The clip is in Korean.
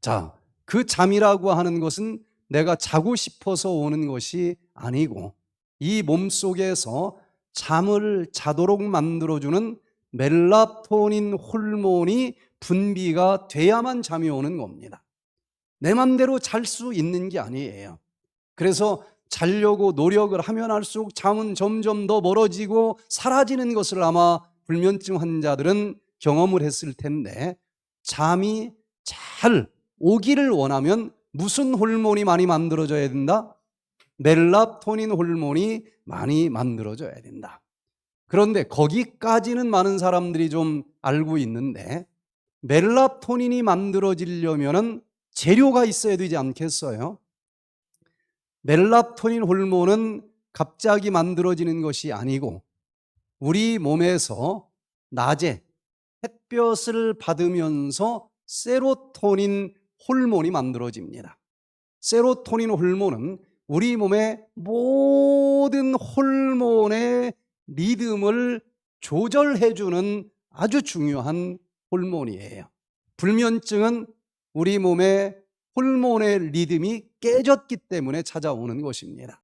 자, 그 잠이라고 하는 것은 내가 자고 싶어서 오는 것이 아니고 이 몸 속에서 잠을 자도록 만들어주는 멜라토닌 호르몬이 분비가 돼야만 잠이 오는 겁니다. 내 맘대로 잘 수 있는 게 아니에요. 그래서 자려고 노력을 하면 할수록 잠은 점점 더 멀어지고 사라지는 것을 아마 불면증 환자들은 경험을 했을 텐데 잠이 잘 오기를 원하면 무슨 호르몬이 많이 만들어져야 된다? 멜라토닌 호르몬이 많이 만들어져야 된다. 그런데 거기까지는 많은 사람들이 좀 알고 있는데 멜라토닌이 만들어지려면은 재료가 있어야 되지 않겠어요? 멜라토닌 호르몬은 갑자기 만들어지는 것이 아니고 우리 몸에서 낮에 햇볕을 받으면서 세로토닌 호르몬이 만들어집니다. 세로토닌 호르몬은 우리 몸의 모든 호르몬의 리듬을 조절해주는 아주 중요한 호르몬이에요. 불면증은 우리 몸의 호르몬의 리듬이 깨졌기 때문에 찾아오는 것입니다.